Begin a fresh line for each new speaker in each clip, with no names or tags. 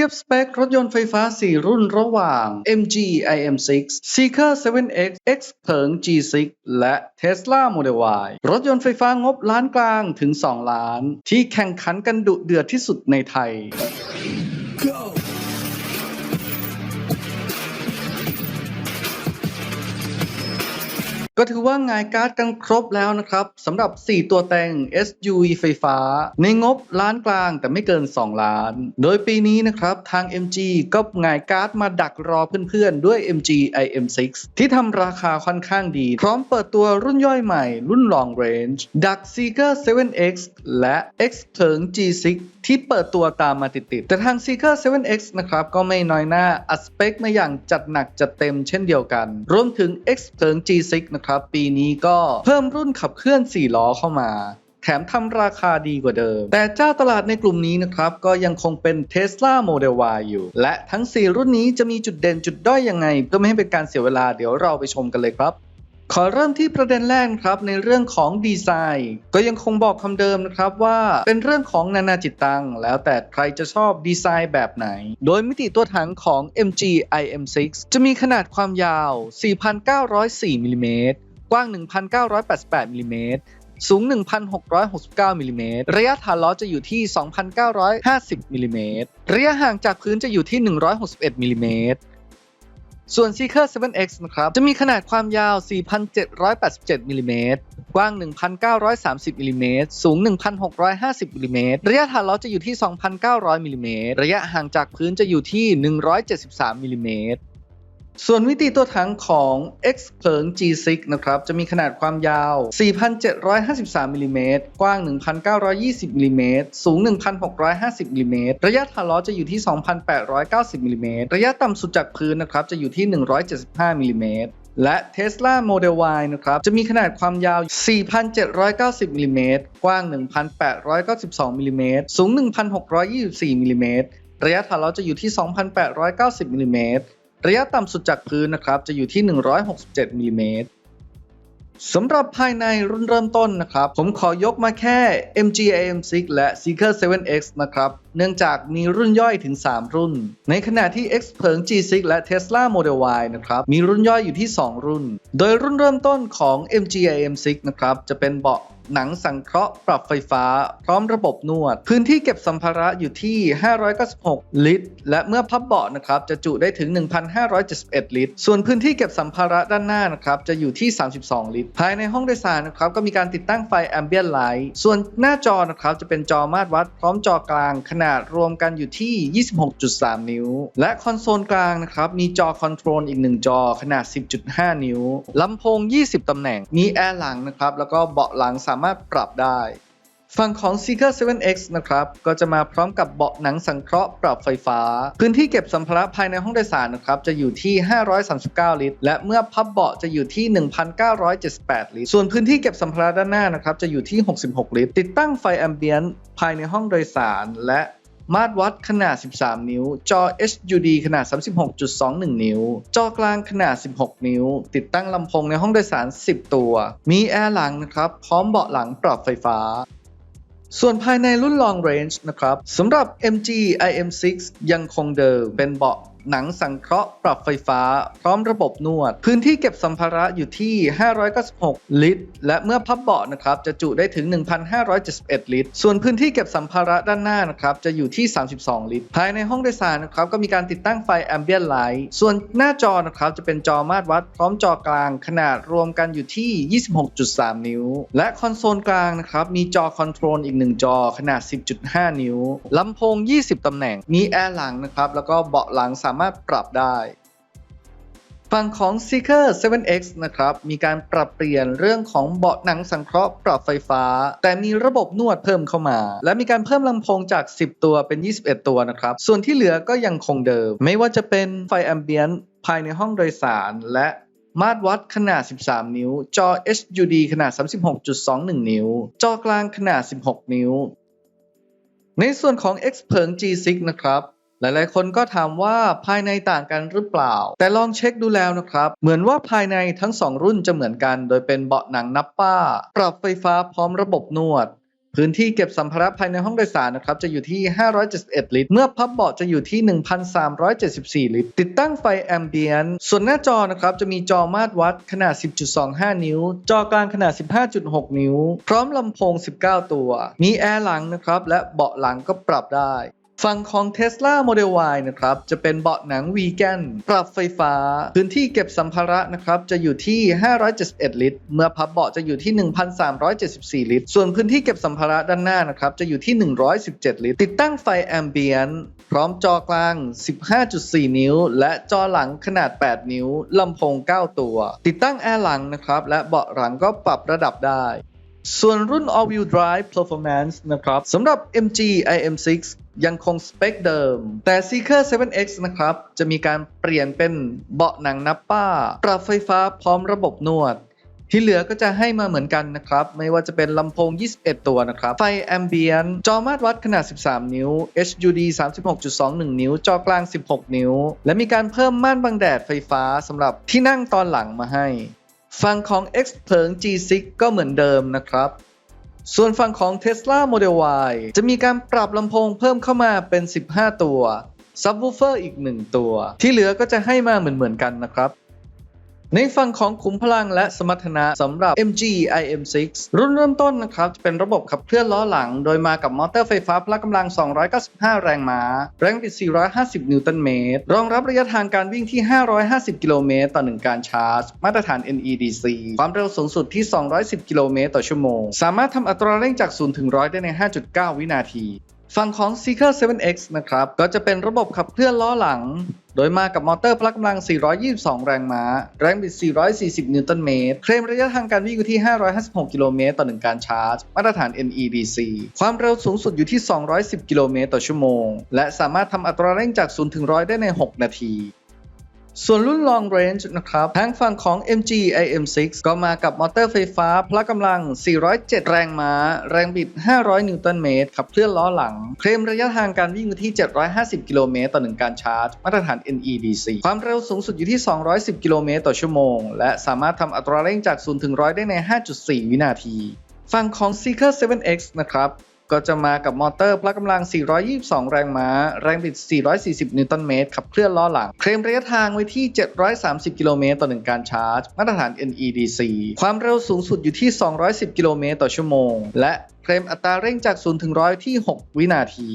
ทียบสเปครถยนต์ไฟฟ้า 4 รุ่นระหว่าง MG IM6 Seeker 7X X เผิง G6 และ Tesla Model Y รถยนต์ไฟฟ้างบล้านกลางถึง 2 ล้าน ที่แข่งขันกันดุเดือดที่สุดในไทย ก็ถือว่างายการ์ดกันครบแล้วนะครับสำหรับ 4 ตัวแต่ง SUV ไฟฟ้า ในงบล้านกลางแต่ไม่เกิน 2 ล้าน โดยปีนี้นะครับทาง MG ก็งายการ์ดมาดักรอเพื่อนๆ ด้วย MG IM6 ที่ทำราคาค่อนข้างดี พร้อมเปิดตัวรุ่นย่อยใหม่ รุ่น Long Range ดัก Seeker 7X และ X เถิง G6 ที่เปิดตัวตามมาติดๆ แต่ทาง Seeker 7X นะครับ ก็ไม่น้อยหน้า อัดสเปคมาอย่างจัดหนักจัดเต็มเช่นเดียวกัน รวมถึง X เถิง G6 นะครับ ปีนี้ก็เพิ่มรุ่นขับเคลื่อน 4 ล้อเข้ามาแถมทำราคาดีกว่าเดิม แต่เจ้าตลาดในกลุ่มนี้นะครับ ก็ยังคงเป็น Tesla Model Y อยู่ และทั้ง 4 รุ่นนี้จะมีจุดเด่นจุดด้อยยังไง เพื่อไม่ให้เป็นการเสียเวลาเดี๋ยวเราไปชมกันเลยครับ ขอเริ่มที่ประเด็นแรกครับในเรื่องของดีไซน์ ก็ยังคงบอกคำเดิมนะครับว่าเป็นเรื่องของนานาจิตตัง แล้วแต่ใครจะชอบดีไซน์แบบไหน โดยมิติตัวถังของ MG IM6 จะมีขนาดความยาว 4,904มิลลิเมตรกว้าง 1,988มิลลิเมตรสูง 1,669มิลลิเมตรระยะฐานล้อจะอยู่ที่ 2,950มิลลิเมตรระยะห่างจากพื้นจะอยู่ที่ 161มิลลิเมตร ส่วน Seeker 7X นะครับจะมีขนาดความยาว 4,787มิลลิเมตรกว้าง 1,930มิลลิเมตรสูง 1,650มิลลิเมตรระยะฐานล้อจะอยู่ที่ 2,900มิลลิเมตรระยะห่างจากพื้นจะอยู่ที่ 173มิลลิเมตร ส่วนมิติตัวถังของ X เผิง G6 นะครับจะมีขนาดความยาว 4,753มิลลิเมตรกว้าง 1,920มิลลิเมตรสูง 1,650มิลลิเมตรระยะฐานล้อจะอยู่ที่ 2,890มิลลิเมตรระยะต่ำสุดจากพื้นนะครับจะอยู่ที่ 175มิลลิเมตรและ Tesla Model Y นะครับ จะมีขนาดความยาว 4,790มิลลิเมตรกว้าง 1,892มิลลิเมตรสูง 1,624มิลลิเมตรระยะฐานล้อจะอยู่ที่ 2,890มิลลิเมตร ระยะต่ำสุดจากพื้นนะครับ จะอยู่ที่ 167มิลลิเมตรสำหรับภายในรุ่นเริ่มต้นนะครับ ผมขอยกมาแค่ MG AM6 และ Seeker 7X นะครับ เนื่องจากมีรุ่นย่อยถึง 3 รุ่น ในขณะที่ X เผิง G6 และ Tesla Model Y นะครับ มีรุ่นย่อยอยู่ที่ 2 รุ่น โดยรุ่นเริ่มต้นของ MG AM6 นะครับ จะเป็นเบาะหนังสังเคราะห์ปรับไฟฟ้า พร้อมระบบนวด พื้นที่เก็บสัมภาระอยู่ที่ 596 ลิตร และเมื่อพับเบาะนะครับ จะจุได้ถึง 1,571 ลิตร ส่วนพื้นที่เก็บสัมภาระด้านหน้านะครับจะอยู่ที่ 32 ลิตร ภายในห้องโดยสารนะครับก็มีการติดตั้งไฟ Ambient Light ส่วนหน้าจอนะครับจะเป็นจอมาตรวัด พร้อมจอกลางขนาดาดรวมกันอยู่ที่ 26.3 นิ้ว และคอนโซลกลางนะครับมีจอคอนโทรลอีก 1 จอขนาด 10.5 นิ้วลำโพง 20 ตำแหน่ง มีแอร์หลังนะครับแล้วก็เบาะหลังสามารถปรับได้ฝั่งของ Seeker 7X นะครับ ก็จะมาพร้อมกับเบาะหนังสังเคราะห์ปรับไฟฟ้า พื้นที่เก็บสัมภาระภายในห้องโดยสารนะครับ จะอยู่ที่ 539 ลิตร และเมื่อพับเบาะจะอยู่ที่ 1,978 ลิตร ส่วนพื้นที่เก็บสัมภาระด้านหน้านะครับ จะอยู่ที่ 66 ลิตร ติดตั้งไฟแอมเบียนภายในห้องโดยสาร และ มาตรวัดขนาด 13 นิ้ว จอ HUD ขนาด 36.21 นิ้ว จอกลางขนาด 16 นิ้ว ติดตั้งลำโพงในห้องโดยสาร 10 ตัว มีแอร์หลังนะครับ พร้อมเบาะหลังปรับไฟฟ้าส่วนภายในรุ่น Long Range นะครับสำหรับ MG IM6 ยังคงเดิมเป็นเบาะหนังสังเคราะห์ปรับไฟฟ้า พร้อมระบบนวด พื้นที่เก็บสัมภาระอยู่ที่ 596 ลิตร และเมื่อพับเบาะนะครับจะจุได้ถึง 1,571 ลิตร ส่วนพื้นที่เก็บสัมภาระด้านหน้านะครับจะอยู่ที่ 32 ลิตร ภายในห้องโดยสารนะครับก็มีการติดตั้งไฟ Ambient Light ส่วนหน้าจอนะครับจะเป็นจอมาตรวัด พร้อมจอกลางขนาดรวมกันอยู่ที่ 26.3 นิ้ว และคอนโซลกลางนะครับมีจอคอนโทรลอีก 1 จอขนาด 10.5 นิ้วลำโพง 20 ตำแหน่ง มีแอร์หลังนะครับแล้วก็เบาะหลังามารถปรับได้ฝั่งของ Seeker 7X นะครับ มีการปรับเปลี่ยนเรื่องของเบาะหนังสังเคราะห์ปรับไฟฟ้า แต่มีระบบนวดเพิ่มเข้ามา และมีการเพิ่มลำโพงจาก 10 ตัวเป็น 21 ตัวนะครับ ส่วนที่เหลือก็ยังคงเดิม ไม่ว่าจะเป็นไฟแอมเบียนภายในห้องโดยสาร และมาตรวัดขนาด 13 นิ้ว จอ HUD ขนาด 36.21 นิ้ว จอกลางขนาด 16 นิ้ว ในส่วนของ X เผิง G6 นะครับ หลายๆ คนก็ถามว่าภายในต่างกันหรือเปล่า แต่ลองเช็คดูแล้วนะครับ เหมือนว่าภายในทั้ง 2 รุ่นจะเหมือนกัน โดยเป็นเบาะหนังนับป้า ปรับไฟฟ้าพร้อมระบบนวด พื้นที่เก็บสัมภาระภายในห้องโดยสารนะครับ จะอยู่ที่ 571 ลิตร เมื่อพับเบาะจะอยู่ที่ 1,374 ลิตร ติดตั้งไฟแอมเบียนส่วนหน้าจอนะครับจะมีจอมาตรวัดขนาด 10.25 นิ้ว จอกลางขนาด 15.6 นิ้ว พร้อมลำโพง 19 ตัว มีแอร์หลังนะครับและเบาะหลังก็ปรับได้ ฝั่งของ Tesla Model Y นะครับ จะเป็นเบาะหนังวีแกนปรับไฟฟ้า พื้นที่เก็บสัมภาระนะครับ จะอยู่ที่ 571 ลิตร เมื่อพับเบาะจะอยู่ที่ 1,374 ลิตร ส่วนพื้นที่เก็บสัมภาระด้านหน้านะครับ จะอยู่ที่ 117 ลิตร ติดตั้งไฟแอมเบียนพร้อมจอกลาง 15.4 นิ้ว และจอหลังขนาด 8 นิ้ว ลำโพง 9 ตัว ติดตั้งแอร์หลังนะครับ และเบาะหลังก็ปรับระดับได้ ส่วนรุ่น All Wheel Drive Performance นะครับสำหรับ MG IM6 ยังคงสเปคเดิม แต่ Seeker 7X นะครับ จะมีการเปลี่ยนเป็นเบาะหนังนับป้า ปรับไฟฟ้าพร้อมระบบนวด ที่เหลือก็จะให้มาเหมือนกันนะครับ ไม่ว่าจะเป็นลำโพง 21 ตัวนะครับ ไฟแอมเบียนจอมาตรวัดขนาด 13 นิ้ว HUD 36.21 นิ้ว จอกลาง 16 นิ้ว และมีการเพิ่มม่านบังแดดไฟฟ้าสำหรับที่นั่งตอนหลังมาให้ ฝั่งของ X เพิง G6 ก็เหมือนเดิมนะครับ ส่วนฝั่งของ Tesla Model Y จะมีการปรับลำโพงเพิ่มเข้ามาเป็น 15 ตัวซับวูเฟอร์อีก 1 ตัว ที่เหลือก็จะให้มาเหมือนๆกันนะครับ ในฝั่งของขุมพลังและสมรรถนะสำหรับ MG IM6 รุ่นเริ่มต้นนะครับจะเป็นระบบขับเคลื่อนล้อหลัง โดยมากับมอเตอร์ไฟฟ้าพละกำลัง 295 แรงม้า แรงบิด 450 นิวตันเมตร รองรับระยะทางการวิ่งที่ 550 กิโลเมตร ต่อ 1 การชาร์จ มาตรฐาน NEDC ความเร็วสูงสุดที่ 210 กิโลเมตรต่อชั่วโมง สามารถทำอัตราเร่งจาก 0 ถึง 100 ได้ใน 5.9 วินาที ฝั่งของ Seeker 7X นะครับ ก็จะเป็นระบบขับเคลื่อนล้อหลัง โดยมากับมอเตอร์พละกำลัง 422 แรงม้า แรงบิด 440 นิวตันเมตร เคลมระยะทางการวิ่งอยู่ที่ 556 กิโลเมตรต่อ1การชาร์จ มาตรฐาน NEDC ความเร็วสูงสุดอยู่ที่ 210 กิโลเมตรต่อชั่วโมง และสามารถทำอัตราเร่งจาก 0 ถึง 100 ได้ใน 6 นาที ส่วนรุ่น Long Range นะครับทางฝั่งของ MG IM6 ก็มากับมอเตอร์ไฟฟ้าพละกำลัง 407 แรงม้า แรงบิด 500 นิวตันเมตร ขับเคลื่อนล้อหลัง เคลมระยะทางการวิ่งอยู่ที่ 750 กิโลเมตรต่อ 1 การชาร์จ มาตรฐาน NEDC ความเร็วสูงสุดอยู่ที่ 210 กิโลเมตรต่อชั่วโมง และสามารถทำอัตราเร่งจาก 0 ถึง 100 ได้ใน 5.4 วินาที ฝั่งของ Seeker 7X นะครับ ก็จะมากับมอเตอร์พละกำลัง 422 แรงม้า แรงบิด 440 นิวตันเมตรขับเคลื่อนล้อหลัง เคลมระยะทางไว้ที่ 730 กิโลเมตรต่อ1การชาร์จ มาตรฐาน NEDC ความเร็วสูงสุดอยู่ที่ 210 กิโลเมตรต่อชั่วโมง และเคลมอัตราเร่งจาก 0 ถึง 100 ที่ 6 วินาที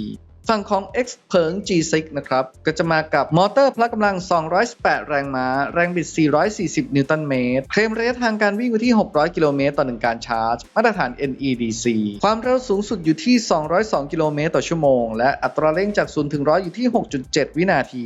ฝั่งของ X เพิง G6 นะครับ ก็จะมากับมอเตอร์พละกำลัง 218 แรงม้า แรงบิด 440 นิวตันเมตร เคลมระยะทางการวิ่งอยู่ที่ 600 กิโลเมตรต่อ 1 การชาร์จ มาตรฐาน NEDC ความเร็วสูงสุดอยู่ที่ 202 กิโลเมตรต่อชั่วโมง และอัตราเร่งจาก 0 ถึง 100 อยู่ที่ 6.7 วินาที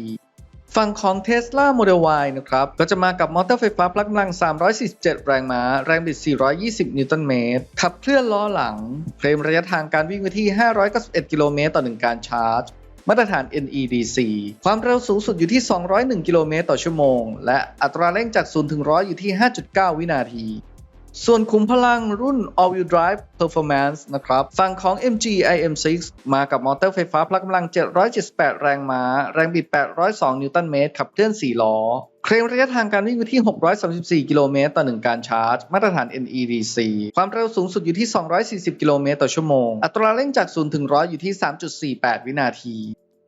ฝั่งของ Tesla Model Y นะครับ ก็จะมากับมอเตอร์ไฟฟ้าพละกำลัง 347 แรงม้า แรงบิด 420 นิวตันเมตร ขับเคลื่อนล้อหลังเคลมระยะทางการวิ่งไว้ที่ 591 กิโลเมตรต่อ 1 การชาร์จ มาตรฐาน NEDC ความเร็วสูงสุดอยู่ที่ 201 กิโลเมตรต่อชั่วโมง และอัตราเร่งจาก 0 ถึง 100 อยู่ที่ 5.9 วินาที ส่วนขุมพลังรุ่น All Wheel Drive Performance นะครับ ฝั่งของ MG IM6 มากับมอเตอร์ไฟฟ้าพละกำลัง 778 แรงม้า แรงบิด 802 นิวตันเมตร ขับเคลื่อน 4 ล้อ เคลมระยะทางการวิ่งอยู่ที่ 634 กิโลเมตรต่อ 1 การชาร์จ มาตรฐาน NEDC ความเร็วสูงสุดอยู่ที่ 240 กิโลเมตรต่อชั่วโมง อัตราเร่งจาก 0 ถึง 100 อยู่ที่ 3.48 วินาที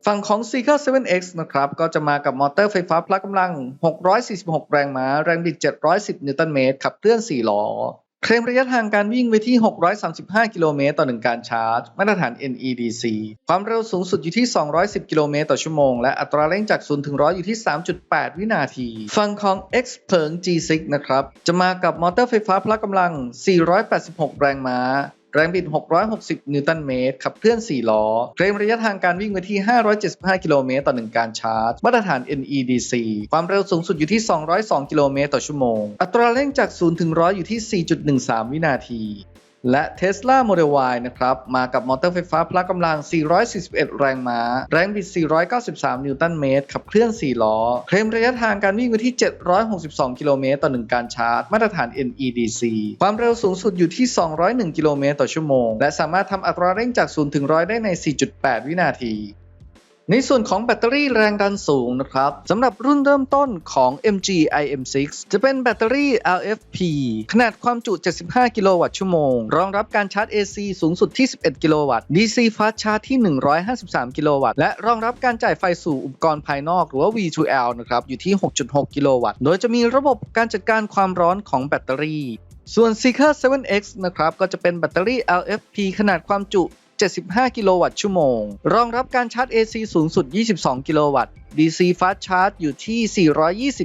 ฝั่งของ Seeker 7X นะครับ ก็จะมากับมอเตอร์ไฟฟ้าพละกำลัง 646 แรงม้า แรงบิด 710 นิวตันเมตร ขับเคลื่อน 4 ล้อ เคลมระยะทางการวิ่งไว้ที่ 635 กิโลเมตรต่อ 1 การชาร์จ มาตรฐาน NEDC ความเร็วสูงสุดอยู่ที่ 210 กิโลเมตรต่อชั่วโมง และอัตราเร่งจาก 0 ถึง 100 อยู่ที่ 3.8 วินาที ฝั่งของ X เพิง G6 นะครับ จะมากับมอเตอร์ไฟฟ้าพละกำลัง 486 แรงม้า แรงบิด 660 นิวตันเมตร ขับเคลื่อน 4 ล้อเคลมระยะทางการวิ่งไว้ที่ 575 กิโลเมตรต่อ 1 การชาร์จ มาตรฐาน NEDC ความเร็วสูงสุดอยู่ที่ 202 กิโลเมตรต่อชั่วโมง อัตราเร่งจาก 0 ถึง 100 อยู่ที่ 4.13 วินาที และ Tesla Model Y นะครับ มากับมอเตอร์ไฟฟ้าพละกำลัง 441 แรงม้า แรงบิด 493 นิวตันเมตร ขับเคลื่อน 4 ล้อ เคลมระยะทางการวิ่งไว้ที่ 762 กิโลเมตรต่อ 1 การชาร์จ มาตรฐาน NEDC ความเร็วสูงสุดอยู่ที่ 201 กิโลเมตรต่อชั่วโมง และสามารถทำอัตราเร่งจาก 0 ถึง 100 ได้ใน 4.8 วินาที ในส่วนของแบตเตอรี่แรงดันสูงนะครับสำหรับรุ่นเริ่มต้นของ MG IM6 จะเป็นแบตเตอรี่ LFP ขนาดความจุ 75 กิโลวัตต์ชั่วโมง รองรับการชาร์จ AC สูงสุดที่ 11 กิโลวัตต์ DC Fast Charge ที่ 153 กิโลวัตต์ และรองรับการจ่ายไฟสู่อุปกรณ์ภายนอกหรือว่า V2L นะครับอยู่ที่ 6.6 กิโลวัตต์ โดยจะมีระบบการจัดการความร้อนของแบตเตอรี่ ส่วน Seeker 7X นะครับก็จะเป็นแบตเตอรี่ LFP ขนาดความจุ 75 กิโลวัตต์ชั่วโมง รองรับการชาร์จ AC สูงสุด 22 กิโลวัตต์ DC Fast Charge อยู่ที่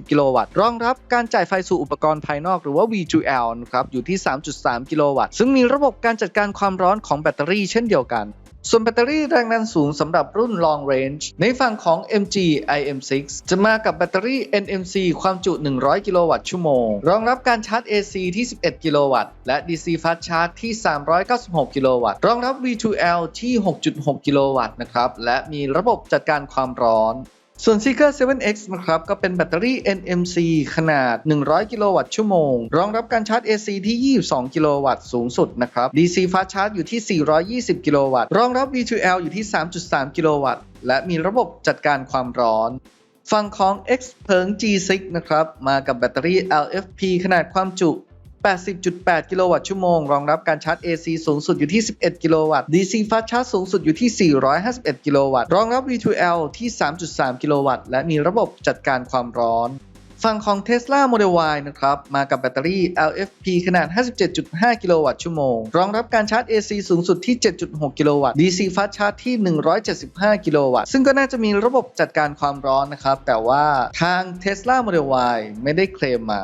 420 กิโลวัตต์ รองรับการจ่ายไฟสู่อุปกรณ์ภายนอกหรือว่า V2L นะครับ อยู่ที่ 3.3 กิโลวัตต์ ซึ่งมีระบบการจัดการความร้อนของแบตเตอรี่เช่นเดียวกัน ส่วนแบตเตอรี่แรงดันสูงสำหรับรุ่น Long Range ในฝั่งของ MG IM6 จะมากับแบตเตอรี่ NMC ความจุ 100 กิโลวัตต์ชั่วโมง รองรับการชาร์จ AC ที่ 11 กิโลวัตต์ และ DC Fast Charge ที่ 396 กิโลวัตต์ รองรับ V2L ที่ 6.6 กิโลวัตต์นะครับ และมีระบบจัดการความร้อน ส่วน Seeker 7X นะครับ ก็เป็นแบตเตอรี่ NMC ขนาด 100 กิโลวัตต์ชั่วโมง รองรับการชาร์จ AC ที่ 22 กิโลวัตต์สูงสุดนะครับ DC Fast Charge อยู่ที่ 420 กิโลวัตต์ รองรับ V2L อยู่ที่ 3.3 กิโลวัตต์ และมีระบบจัดการความร้อนฝั่งของ X เพิง G6 นะครับ มากับแบตเตอรี่ LFP ขนาดความจุ 80.8 กิโลวัตต์ชั่วโมง รองรับการชาร์จ AC สูงสุดอยู่ที่ 11 กิโลวัตต์ DC Fast Charge สูงสุดอยู่ที่ 451 กิโลวัตต์ รองรับ V2L ที่ 3.3 กิโลวัตต์ และมีระบบจัดการความร้อนฝั่งของ Tesla Model Y นะครับ มากับแบตเตอรี่ LFP ขนาด 57.5 กิโลวัตต์ชั่วโมง รองรับการชาร์จ AC สูงสุดที่ 7.6 กิโลวัตต์ DC Fast Charge ที่ 175 กิโลวัตต์ ซึ่งก็น่าจะมีระบบจัดการความร้อนนะครับ แต่ว่าทาง Tesla Model Y ไม่ได้เคลมมา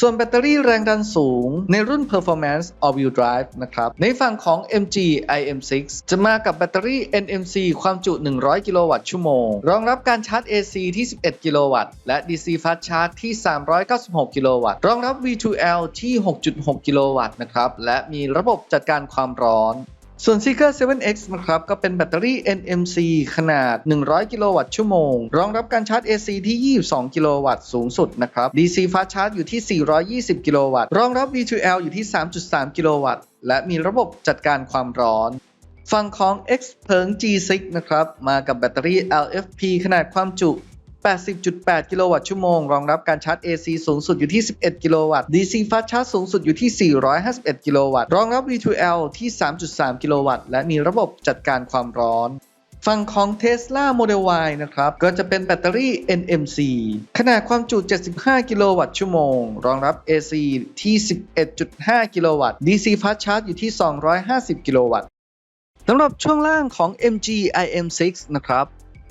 ส่วนแบตเตอรี่แรงดันสูงในรุ่น Performance All-Wheel Drive นะครับ ในฝั่งของ MG IM6 จะมากับแบตเตอรี่ NMC ความจุ 100 กิโลวัตต์ชั่วโมง รองรับการชาร์จ AC ที่ 11 กิโลวัตต์ และ DC Fast Charge ที่ 396 กิโลวัตต์ รองรับ V2L ที่ 6.6 กิโลวัตต์นะครับ และมีระบบจัดการความร้อน ส่วน Seeker 7X นะครับ ก็เป็นแบตเตอรี่ NMC ขนาด 100 กิโลวัตต์ชั่วโมง รองรับการชาร์จ AC ที่ 22 กิโลวัตต์สูงสุดนะครับ DC Fast Charge อยู่ที่ 420 กิโลวัตต์ รองรับ V2L อยู่ที่ 3.3 กิโลวัตต์ และมีระบบจัดการความร้อนฝั่งของ X เพิง G6 นะครับ มากับแบตเตอรี่ LFP ขนาดความจุ 80.8 กิโลวัตต์ชั่วโมง รองรับการชาร์จ AC สูงสุดอยู่ที่ 11 กิโลวัตต์ DC Fast Charge สูงสุดอยู่ที่ 451 กิโลวัตต์ รองรับ V2L ที่ 3.3 กิโลวัตต์ และมีระบบจัดการความร้อนฝั่งของ Tesla Model Y นะครับ ก็จะเป็นแบตเตอรี่ NMC ขนาดความจุ 75 กิโลวัตต์ชั่วโมง รองรับ AC ที่ 11.5 กิโลวัตต์ DC Fast Charge อยู่ที่ 250 กิโลวัตต์สำหรับช่วงล่างของ MG IM6 นะครับ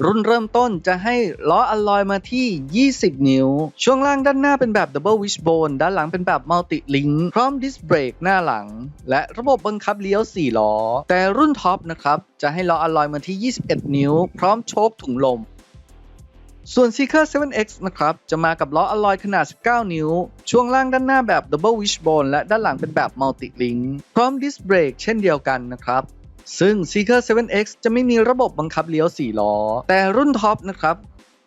รุ่นเริ่มต้นจะให้ล้ออลลอยมาที่ 20 นิ้ว ช่วงล่างด้านหน้าเป็นแบบ Double Wishbone ด้านหลังเป็นแบบ Multi Link พร้อมดิสเบรกหน้าหลัง และระบบบังคับเลี้ยว 4 ล้อ แต่รุ่นท็อปนะครับ จะให้ล้ออลลอยมาที่ 21 นิ้ว พร้อมโชคถุงลมส่วน Seeker 7X นะครับ จะมากับล้ออลลอยขนาด 19 นิ้ว ช่วงล่างด้านหน้าแบบ Double Wishbone และด้านหลังเป็นแบบ Multi Link พร้อมดิสเบรกเช่นเดียวกันนะครับ ซึ่ง Seeker 7X จะไม่มีระบบบังคับเลี้ยว 4 ล้อ แต่รุ่นท็อปนะครับ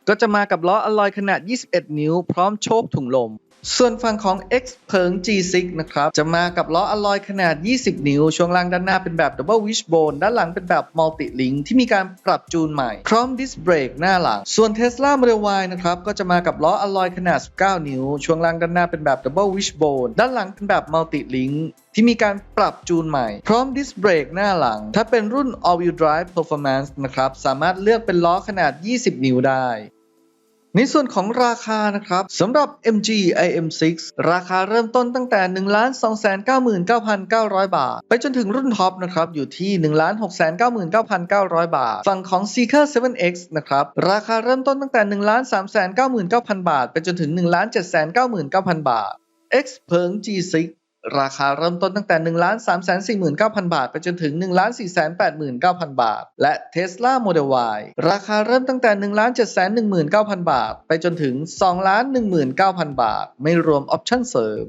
ก็จะมากับล้ออลลอยขนาด 21 นิ้ว พร้อมโชคถุงลม ส่วนฝั่งของ X เพิง G6 นะครับ จะมากับล้ออลลอยขนาด 20 นิ้ว ช่วงล่างด้านหน้าเป็นแบบ Double Wishbone ด้านหลังเป็นแบบ Multi Link ที่มีการปรับจูนใหม่ พร้อมดิสเบรกหน้าหลัง ส่วน Tesla Model Y นะครับ ก็จะมากับล้ออลลอยขนาด 19 นิ้ว ช่วงล่างด้านหน้าเป็นแบบ Double Wishbone ด้านหลังเป็นแบบ Multi Link ที่มีการปรับจูนใหม่ พร้อมดิสเบรกหน้าหลัง ถ้าเป็นรุ่น All Wheel Drive Performance นะครับ สามารถเลือกเป็นล้อขนาด 20 นิ้วได้ ในส่วนของราคานะครับสำหรับ MG IM6 ราคาเริ่มต้นตั้งแต่ 1 299,900 บาท ไปจนถึงรุ่นท็อปนะครับอยู่ที่ 1 699,900 บาท ฝั่งของ Seeker 7X นะครับราคาเริ่มต้นตั้งแต่ 1 399,000บาท ไปจนถึง 1 799,000บาท X เพิง G6 ราคาเริ่มต้นตั้งแต่ 1 3 4 9 0 0 0บาท ไปจนถึง 1 4 8 9 0 0 0 บาท และ Tesla Model Y ราคาเริ่มตั้งแต่ 1 7 1 9 0 0 0บาท ไปจนถึง 2 1 9 0 0 0 บาท ไม่รวมออปชั่นเสริม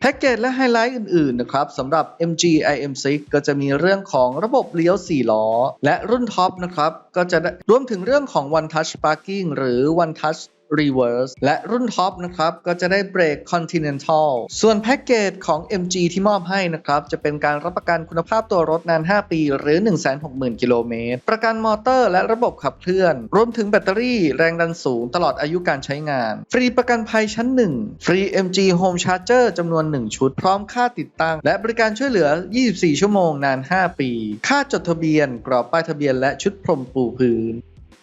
แพ็กเกจและไฮไลท์อื่นๆ นะครับสำหรับ MG IM6 ก็จะมีเรื่องของระบบเลี้ยว 4 ล้อ และรุ่นท็อปนะครับ ก็จะได้รวมถึงเรื่องของ One Touch Parking หรือ One Touch Reverse และรุ่นท็อปนะครับก็จะได้เบรก Continental ส่วนแพ็กเกจของ MG ที่มอบให้นะครับจะเป็นการรับประกันคุณภาพตัวรถนาน 5 ปีหรือ 160,000 กิโลเมตร ประกันมอเตอร์และระบบขับเคลื่อน รวมถึงแบตเตอรี่แรงดันสูงตลอดอายุการใช้งาน ฟรีประกันภัยชั้น 1 ฟรี MG Home Charger จำนวน 1 ชุด พร้อมค่าติดตั้ง และบริการช่วยเหลือ 24 ชั่วโมงนาน 5 ปี ค่าจดทะเบียน กรอบป้ายทะเบียนและชุดพรมปูพื้น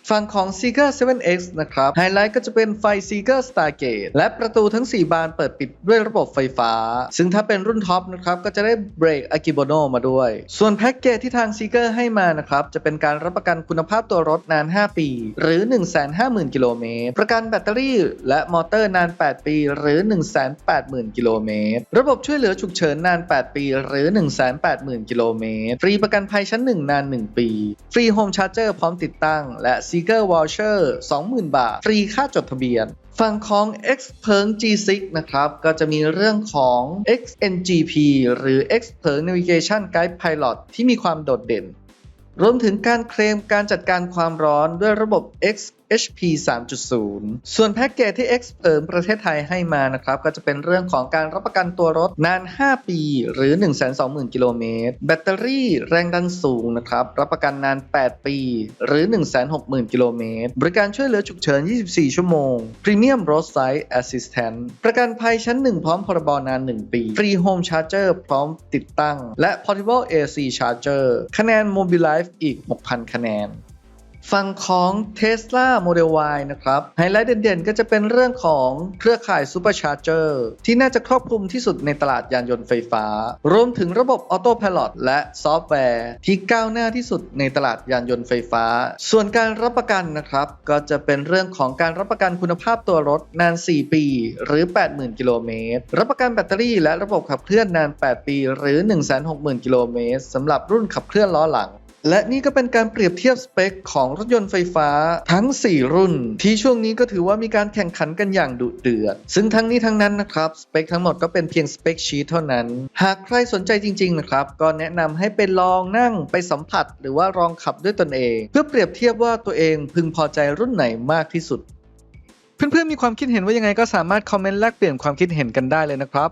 ฝั่งของ Seeker 7X นะครับ ไฮไลท์ก็จะเป็นไฟ Seeker Stargate และประตูทั้ง 4 บานเปิดปิดด้วยระบบไฟฟ้า ซึ่งถ้าเป็นรุ่นท็อปนะครับ ก็จะได้เบรก Akibono มาด้วย ส่วนแพ็กเกจที่ทาง Seeker ให้มานะครับ จะเป็นการรับประกันคุณภาพตัวรถนาน 5 ปี หรือ 150,000 กิโลเมตร ประกันแบตเตอรี่ และมอเตอร์นาน 8 ปี หรือ 180,000 กิโลเมตร ระบบช่วยเหลือฉุกเฉินนาน 8 ปี หรือ 180,000 กิโลเมตร ฟรีประกันภัยชั้น 1 นาน 1 ปี ฟรีโฮมชาร์เจอร์พร้อมติดตั้ง และ Seeker Voucher 20,000 บาท ฟรีค่าจดทะเบียน ฝั่งของ X p e r n G6 นะครับ ก็จะมีเรื่องของ XNGP หรือ X p e r n Navigation Guide Pilot ที่มีความโดดเด่น รวมถึงการเคลมการจัดการความร้อนด้วยระบบ HP 3.0 ส่วนแพ็กเกจที่ X เอิมประเทศไทยให้มานะครับ ก็จะเป็นเรื่องของการรับประกันตัวรถนาน 5 ปีหรือ 120,000 กิโลเมตร แบตเตอรี่แรงดันสูงนะครับ รับประกันนาน 8 ปี หรือ 160,000 กิโลเมตร บริการช่วยเหลือฉุกเฉิน 24 ชั่วโมง Premium Roadside Assistant ประกันภัยชั้น 1 พร้อมพรบนาน 1 ปีฟรี Home Charger พร้อมติดตั้ง และ Portable AC Charger คะแนน Mobilife อีก 6,000 คะแนน ฝั่งของ Tesla Model Y นะครับ ไฮไลท์เด่นๆ ก็จะเป็นเรื่องของเครือข่าย Supercharger ที่น่าจะครอบคลุมที่สุดในตลาดยานยนต์ไฟฟ้า รวมถึงระบบ Autopilot และซอฟต์แวร์ ที่ก้าวหน้าที่สุดในตลาดยานยนต์ไฟฟ้า ส่วนการรับประกันนะครับ ก็จะเป็นเรื่องของการรับประกันคุณภาพตัวรถนาน 4 ปี หรือ 80,000 กิโลเมตร รับประกันแบตเตอรี่และระบบขับเคลื่อนนาน 8 ปี หรือ 160,000 กิโลเมตรสำหรับรุ่นขับเคลื่อนล้อหลัง และนี่ก็เป็นการเปรียบเทียบสเปคของรถยนต์ไฟฟ้าทั้ง 4 รุ่น ที่ช่วงนี้ก็ถือว่ามีการแข่งขันกันอย่างดุเดือด ซึ่งทั้งนี้ทั้งนั้นนะครับ สเปคทั้งหมดก็เป็นเพียงสเปคชีทเท่านั้น หากใครสนใจจริง ๆ นะครับ ก็แนะนำให้ไปลองนั่งไปสัมผัส หรือว่าลองขับด้วยตนเอง เพื่อเปรียบเทียบว่าตัวเองพึงพอใจรุ่นไหนมากที่สุด เพื่อนๆมีความคิดเห็นว่ายังไงก็สามารถคอมเมนต์แลกเปลี่ยนความคิดเห็นกันได้เลยนะครับ